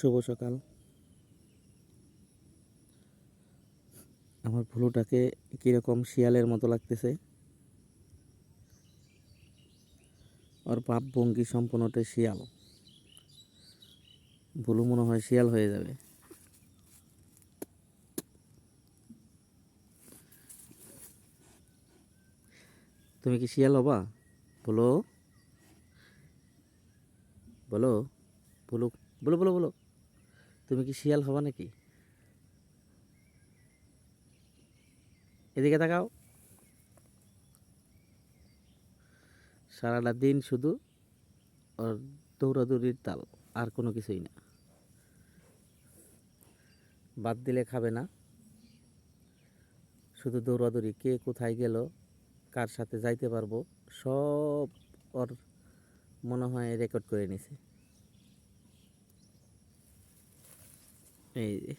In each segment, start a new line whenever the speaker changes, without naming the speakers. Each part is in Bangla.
শুভ সকাল। আমার ভুলুটাকে কীরকম শিয়ালের মতো লাগতেছে। ওর ভাব ভঙ্গি সম্পূর্ণটাই শিয়াল। ভুলু মনে হয় শিয়াল হয়ে যাবে। তুমি কি শিয়াল হবা? বলো। বলো। বলো বলো বলো বলো। তুমি কি শিয়াল হবা নাকি? এদিকে তাকাও। সারাটা দিন শুধু ওর দৌড়াদৌড়ির তাল, আর কোনো কিছুই না। বাদ দিলে খাবে না। শুধু দৌড়াদৌড়ি, কে কোথায় গেল, কার সাথে যাইতে পারব, সব ওর মনে হয় রেকর্ড করে নিছে। এই।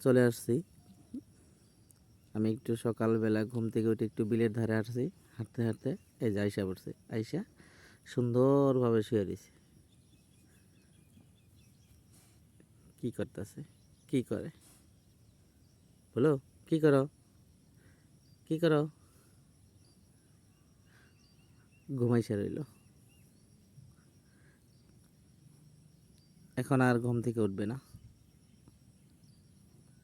চলে আসছি। আমি একটু সকালবেলা ঘুম থেকে উঠে একটু বিলের ধারে আসছি, হাঁটতে হাঁটতে এই যে আইসা পড়ছে। আইসা সুন্দরভাবে শুয়ে দিছে কি করতেছে? কি করে? বলো, কি করো? কি করো? ঘুমাইছে রইল। এখন আর ঘুম থেকে উঠবে না।